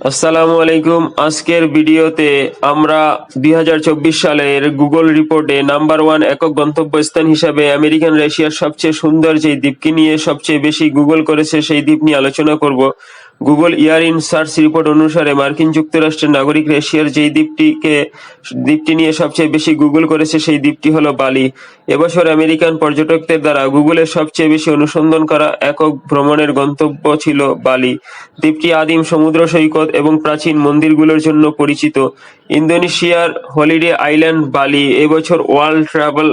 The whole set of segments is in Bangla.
আসসালামু আলাইকুম। আজকের ভিডিওতে আমরা দুই হাজার চব্বিশ সালের গুগল রিপোর্টে নাম্বার ওয়ান একক গন্তব্যস্থান হিসাবে আমেরিকান রাশিয়ার সবচেয়ে সুন্দর যেই দ্বীপকে নিয়ে সবচেয়ে বেশি গুগল করেছে সেই দ্বীপ নিয়ে আলোচনা করব। Google year in search report অনুসারে মার্কিন যুক্তরাষ্ট্রের নাগরিক রাশিয়ার যেই দ্বীপটিকে, দ্বীপটি নিয়ে সবচেয়ে বেশি গুগল করেছে সেই দ্বীপটি হলো বালি। এবছর আমেরিকান পর্যটকদের দ্বারা গুগলের সবচেয়ে বেশি অনুসন্ধান করা একক ভ্রমণের গন্তব্য ছিল বালি। দ্বীপটি আদিম সমুদ্র সৈকত এবং প্রাচীন মন্দিরগুলোর জন্য পরিচিত। ইন্দোনেশিয়ার হলিডে আইল্যান্ড বালি এবছর ওয়ার্ল্ড ট্রাভেল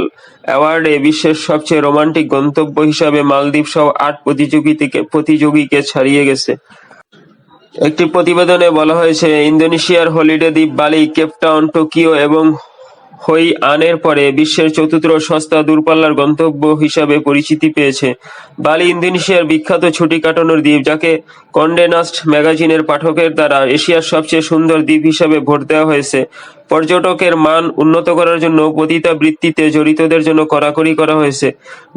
অ্যাওয়ার্ডে বিশ্বের সবচেয়ে রোমান্টিক গন্তব্য হিসাবে মালদ্বীপ সহ আট প্রতিযোগীকে প্রতিযোগীকে ছাড়িয়ে গেছে। একটি প্রতিবেদনে বলা হয়েছে ইন্দোনেশিয়ার হলিডে দ্বীপ বালি কেপটাউন টোকিও এবং হই আনের পরে বিশ্বের চতুর্থ সস্তা দূরপাল্লার গন্তব্য হিসাবে পরিচিতি পেয়েছে। বালি ইন্দোনেশিয়ার বিখ্যাত ছুটি কাটানোর দ্বীপ, যাকে কন্ডে নাস্ট ম্যাগাজিনের পাঠকের দ্বারা এশিয়ার সবচেয়ে সুন্দর দ্বীপ হিসাবে ভোট দেওয়া হয়েছে। পর্যটকের মান উন্নত করার জন্য পতিতাবৃত্তিতে জড়িতদের জন্য কড়াকড়ি করা হয়েছে।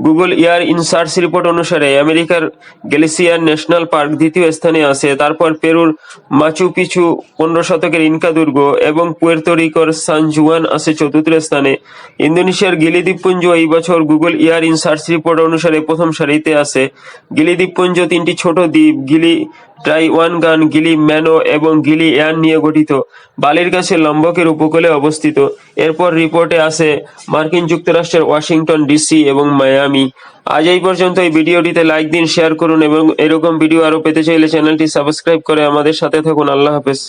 গুগল ইয়ার ইনসার্চ রিপোর্ট অনুসারে আমেরিকার গ্যালিসিয়ার ন্যাশনাল পার্ক দ্বিতীয় স্থানে আছে, তারপর পেরুর মাচু পিছু পনেরো শতকের ইনকা দুর্গ এবং পুয়ের্তো রিকোর সান জুয়ান আছে চতুর্থ স্থানে। ইন্দোনেশিয়ার গিলি দ্বীপপুঞ্জ এই বছর Google year in search report অনুসারে প্রথম সারিতে আছে। গিলি দ্বীপপুঞ্জ তিনটি ছোট দ্বীপ, গিলি টাইওয়ানগান গিলি ম্যানো এবং গিলি ইয়ান নিয়ে গঠিত। বালির কাছে লম্বকের উপকূলে অবস্থিত। এরপর রিপোর্টে আছে মার্কিন যুক্তরাষ্ট্রের ওয়াশিংটন ডিসি এবং মায়ামি। আজ এই পর্যন্ত এই ভিডিওটিতে লাইক দিন, শেয়ার করুন এবং এরকম ভিডিও আরও পেতে চাইলে চ্যানেলটি সাবস্ক্রাইব করে আমাদের সাথে থাকুন। আল্লাহ হাফেজ।